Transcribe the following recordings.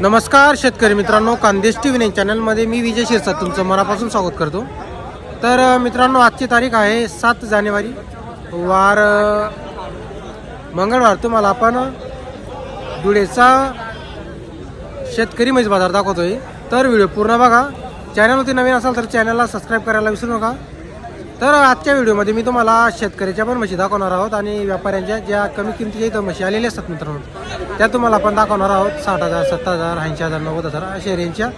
नमस्कार शेतकरी मित्रांनो कांदेश टी व्ही चॅनलमध्ये मी विजय शिरसाट तुमचं मनापासून स्वागत करतो. तर मित्रांनो आजची तारीख आहे सात जानेवारी वार मंगळवार. तुम्हाला आपण धुळेचा शेतकरी मैज बाजार दाखवतोय. तर व्हिडिओ पूर्ण बघा. चॅनलवरती नवीन असाल तर चॅनलला सबस्क्राईब करायला विसरू नका. तर आजच्या व्हिडिओमध्ये मी तुम्हाला शेतकऱ्याच्या पण म्हशी दाखवणार आहोत आणि व्यापाऱ्यांच्या ज्या कमी किमतीच्या इथं म्हशी आलेल्या असतात मित्रांनो त्या तुम्हाला आपण दाखवणार आहोत. साठ हजार सत्तर हजार ऐंशी हजार नव्वद हजार अशा रेंजच्या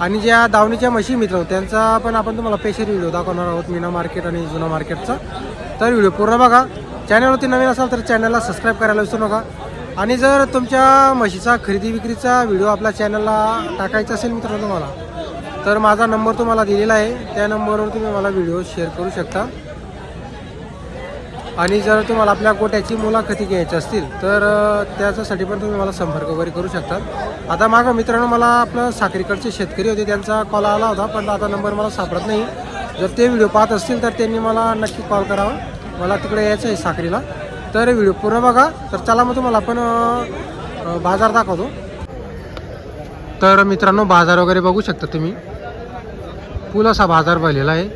आणि ज्या दावणीच्या म्हशी मित्र त्यांचा पण आपण तुम्हाला पेशल व्हिडिओ दाखवणार आहोत मीना मार्केट आणि जुना मार्केटचा तर व्हिडिओ पूर्ण बघा. चॅनलवरती नवीन असाल तर चॅनलला सबस्क्राईब करायला विसरू नका. आणि जर तुमच्या म्हशीचा खरेदी विक्रीचा व्हिडिओ आपल्या चॅनलला टाकायचा असेल मित्रांनो तुम्हाला तर माझा नंबर तुम्हाला दिलेला आहे. त्या नंबरवर तुम्ही मला व्हिडिओ शेअर करू शकता. आणि जर तुम्हाला आपल्या गोट्याची मुलाखती घ्यायची असतील तर त्याच्यासाठी पण तुम्ही मला संपर्क वगैरे करू शकता. आता मागं मित्रांनो मला आपलं साखरीकडचे शेतकरी होते त्यांचा कॉल आला होता पण आता नंबर मला सापडत नाही. जर ते व्हिडिओ पाहत असतील तर त्यांनी मला नक्की कॉल करावा. मला तिकडे यायचं आहे साखरीला. तर व्हिडिओ पूर्ण बघा. तर चला मग तुम्हाला आपण बाजार दाखवतो. तर मित्रांनो बाजार वगैरे बघू शकता तुम्ही. फुल असा बाजार भरलेला आहे.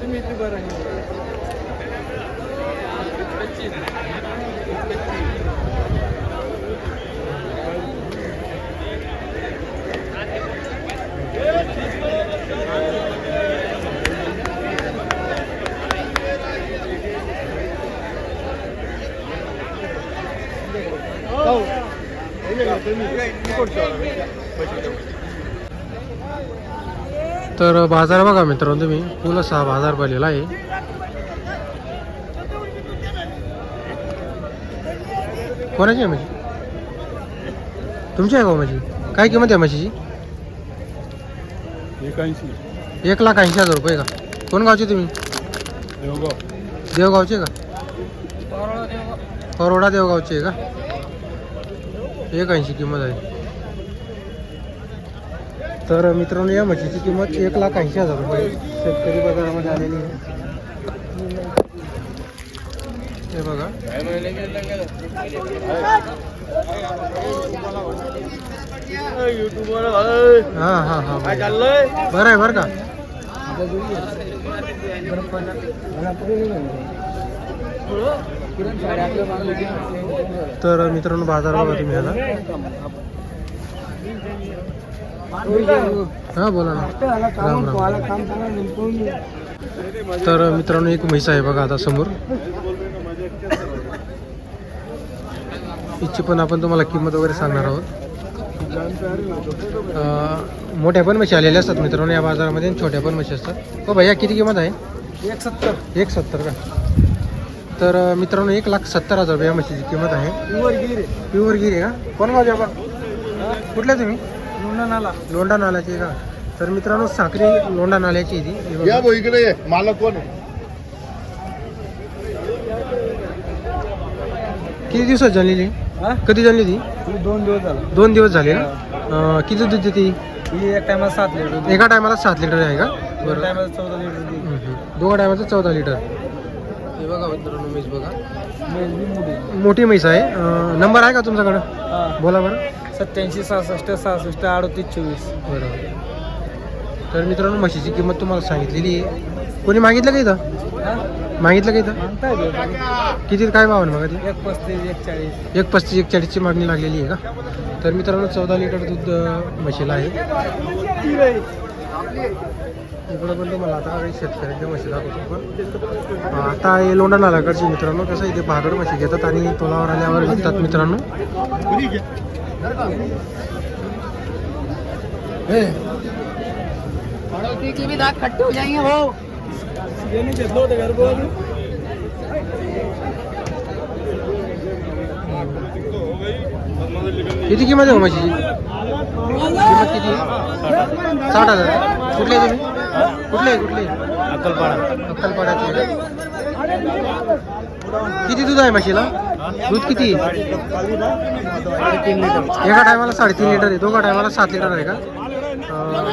तुम्ही इथे बरं तर बाजार बघा मित्रांनो तुम्ही. फुल असा बाजार भरलेला आहे. कोणाची आहे म्हशी? तुमची आहे का म्हशी? काय किंमत आहे म्हशीची? एक लाख ऐंशी हजार रुपये का? कोण गावचे तुम्ही? देवगाव. देवगावचे का? परोडा देवगावचे आहे का? एक ऐंशी किंमत आहे. तर मित्रांनो या म्हशीची किंमत एक लाख ऐंशी हजार रुपये. शेतकरी बाजारामध्ये आलेली आहे. हे बघा. युट्यूबवर हां हां हां काय चाललंय बरं आहे बरं का? तर मित्रांनो बाजार बघा तुम्ही ह्याला हां बोला ना. राम राम. तर मित्रांनो एक म्हैस आहे बघा आता समोर. हिची पण आपण तुम्हाला किंमत वगैरे सांगणार आहोत. मोठ्या पण म्हशी आलेल्या असतात मित्रांनो या बाजारामध्ये छोट्या पण म्हशी असतात. हो भैया किती किंमत आहे? एक सत्तर एक सत्तर का? तर मित्रांनो एक लाख सत्तर हजार रुपये या म्हशीची किंमत आहे. प्युअर गिर प्युअर गिरी का? कोण आपण कुठल्या तुम्ही? लोंढा नाला लोंढा नाल्याची का? तर मित्रांनो साखरी लोंढा नाल्याची आहे ती. हे बघा. या भाऊ इकडे ये. मालक कोण आहे? किती दिवसात झालेली? हा? कधी झाली ती? दोन दिवस झाला. दोन दिवस झाले. ना किती दूध देते ही? ही एक टायमाला सात लिटर. एका टायमाला सात लिटर आहे का? दोन बरं. टायमाला चौदा लिटर. दोघा टायमाचं चौदा लिटर हे बघा मित्रांनो मोठी. मोठी म्हैस आहे. अं, नंबर आहे का तुमच्याकडं. बोला बरं. सत्याऐंशी सहासष्ट सहासष्ट अडतीस चोवीस. बरं तर मित्रांनो म्हशीची किंमत तुम्हाला सांगितलेली आहे. कोणी मागितलं का इथं? मागितलं का इथं? किती काय भावाने मागा ती एक पस्तीस एक चाळीस. एक पस्तीस एक चाळीसची मागणी लागलेली आहे का? तर मित्रांनो चौदा लिटर दूध अं, म्हशीला आहे. इकडं पण तुम्हाला आता काही शेतकऱ्यांच्या म्हशी दाखवतो पण आता हे लोंढा नालाकडचे मित्रांनो कसं इथे भागड म्हशी घेतात आणि तोलावर आल्यावर विकतात मित्रांनो. हो किती किंमत आहे हो म्हशीची? किंमत किती साठ हजार. कुठले तुम्ही? कुठले कुठले अक्कलपाडा. का? किती दूध आहे म्हशीला? दूध किती? एका टायमाला साडेतीन लिटर आहे. दोघा टायमाला सात लिटर आहे का?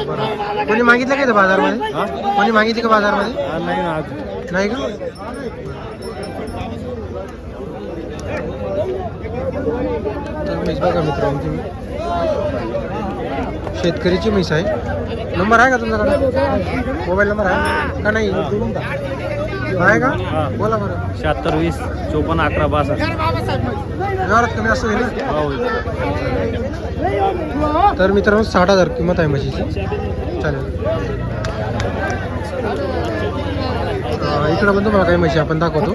बरं. कोणी मागितलं का इथं बाजारमध्ये? कोणी मागितली का बाजारमध्ये? नाही का? तर बघा मित्रांनो तुम्ही. शेतकरीची म्हैस आहे. नंबर आहे का तुमच्याकडे मोबाईल नंबर आहे? का नाही? आहे का? बोला बरं. शहात्तर वीस चोपन्न अकरा बासष्ट. व्यवहारात कमी असं होईल ना? हो तर मित्रांनो साठ हजार किंमत आहे म्हशीची. चालेल. इकडं पण तुम्हाला काही म्हशी आपण दाखवतो.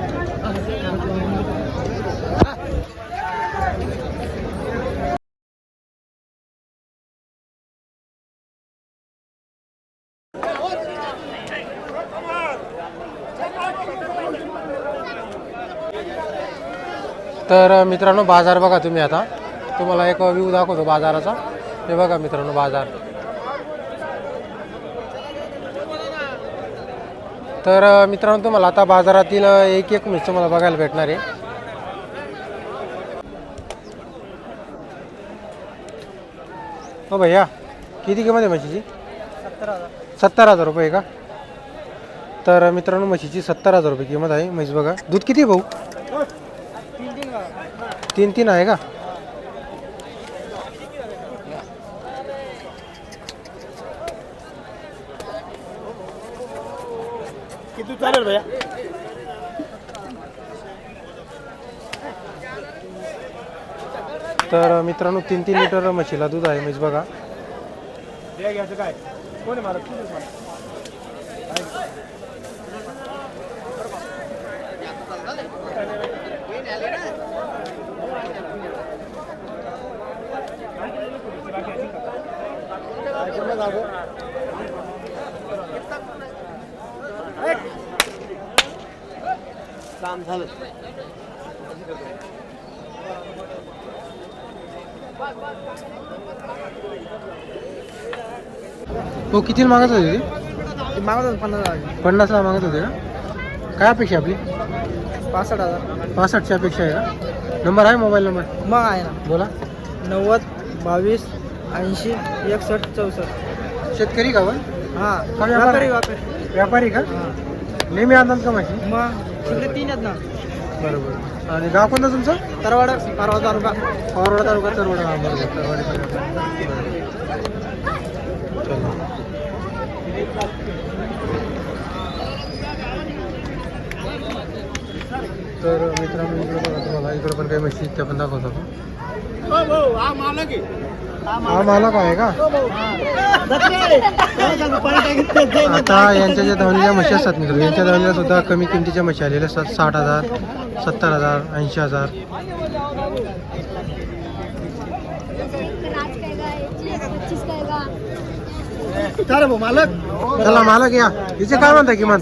तर मित्रांनो बाजार बघा तुम्ही आता. तुम्हाला एक व्ह्यू दाखवतो बाजाराचा. हे बघा मित्रांनो बाजार. तर मित्रांनो तुम्हाला आता बाजारातील एक एक मिस तुम्हाला बघायला भेटणार आहे. हो भैया किती किंमत आहे म्हशीची? सत्तर हजार रुपये का? तर मित्रांनो म्हशीची सत्तर हजार रुपये किंमत आहे. म्हैस बघा. दूध किती भाऊ? तीन तीन आहे का? किती चालेल भैया? तर मित्रांनो तीन तीन लिटर म्हशीला दूध आहे म्हैस बघा. काय? कोण आहे काम झालं. हो किती मागत होते ते? मागत पन्नास हजार. पन्नासला मागत होते का? काय अपेक्षा आपली? पासष्ट हजार. पासष्टची अपेक्षा आहे का? नंबर आहे मोबाईल नंबर? मग आहे ना. बोला. नव्वद बावीस ऐंशी एकसष्ट चौसष्ट. शेतकरी का हा? का व्यापारी? व्यापारी का? हा. नेहमी आणतात का म्हशी? मग तिकडे तीन आहेत ना. बरोबर. आणि गाव कोणतं तुमचं? तरवाड परवा तालुका. पावरोडा तालुका तरवडा. हा बरोबर तरवाडी तालुका. चला. तर मित्रांनो इकडे बघा तुम्हाला. इकडे पण काही म्हशी त्या पण दाखवतो आपण. हा मालक आहे. का? आता यांच्या ज्या धावणीच्या म्हशी असतात मित्र यांच्या धावणीला सुद्धा कमी किमतीच्या म्हशी आलेल्या असतात साठ हजार सत्तर हजार ऐंशी हजार. मालक. चला मालक या. हिचे काय म्हणता किंमत?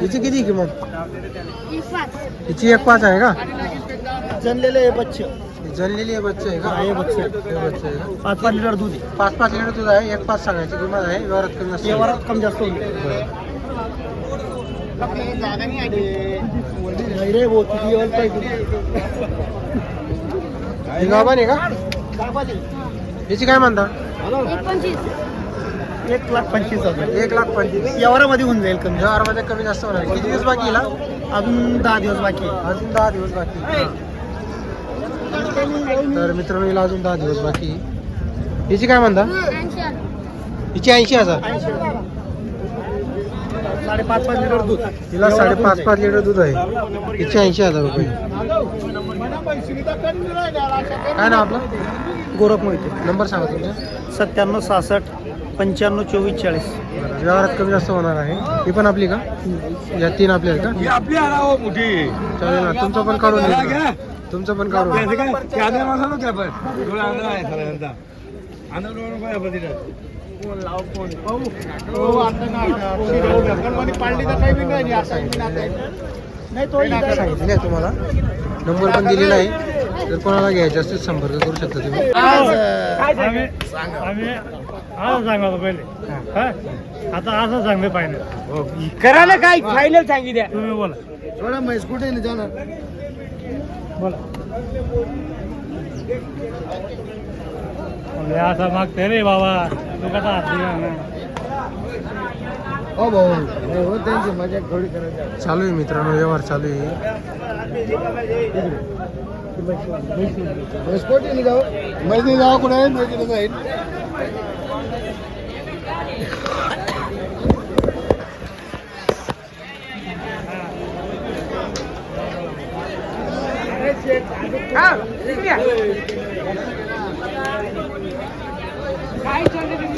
हिची किती किंमत? हिची एक पाच आहे का? जनलेले हे बच्चे ही जणलेली आहे बच्चे आहे का? हे बच्चे हे बच्चे आहे का पाच पाच लिटर दूध आहे. पाच पाच लिटर दूध आहे एक पाच सांगायची किंमत आहे व्यवहारात कमी नसते व्यवहारात कमी जास्त होईल. नाही रे भाऊ किती व्यवहार पाहिजे ही गावाने का? हिची काय म्हणता एक लाख पंचवीस हजार. एक लाख पंचवीस. व्यवहारामध्ये होऊन जाईल कमी. व्यवहारामध्ये कमी जास्त होणार. किती दिवस बाकी हिला? अजून दहा दिवस बाकी आहे. अजून दहा दिवस बाकी तर मित्रांनो हिला अजून दहा दिवस बाकी हिची काय म्हणता? हिची ऐंशी हजार. साडेपाच पाच लिटर दूध. हिला साडेपाच पाच लिटर दूध आहे. हिचे ऐंशी हजार रुपये. काय नाव आपलं? गोरख मोहिते. नंबर सांगा तुमचा. सत्त्याण्णव सहासष्ट पंच्याण्णव चोवीस चाळीस. व्यवहारात कमी जास्त होणार आहे. ही पण आपली का? या तीन आपल्या आहेत का? आपली आला हो मोठी. चालेल ना तुमचं पण काढून तुमचं पण देईल. नाही तो सांगितले आहे तुम्हाला? नंबर पण दिलेला आहे. जर कोणाला घ्यायचे असतील संपर्क करू शकता तुम्ही. आम्ही आम्ही असं सांगायला पहिले. हा? आता असं सांगले पाहिजे करा ना काय? फायनल सांगितल्या. तुम्ही बोला. थोडा म्हैस कुठे नाही जाणार? बोला. म्हणजे असं मागते रे बाबा. तू कसा हात दिला हो भाऊ. हो, हो त्यांची मजा थोडी करायची चालू आहे मित्रांनो व्यवहार चालू आहे. म्हैस नाही जाऊ म्हैस नाही जाऊ कुठे म्हैस जाईल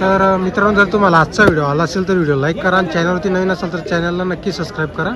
तर मित्रांनो जर तुम्हाला आजचा व्हिडिओ आला असेल तर व्हिडिओ लाईक करा आणि चॅनलवरती नवीन असेल तर चॅनलला नक्की सबस्क्राईब करा.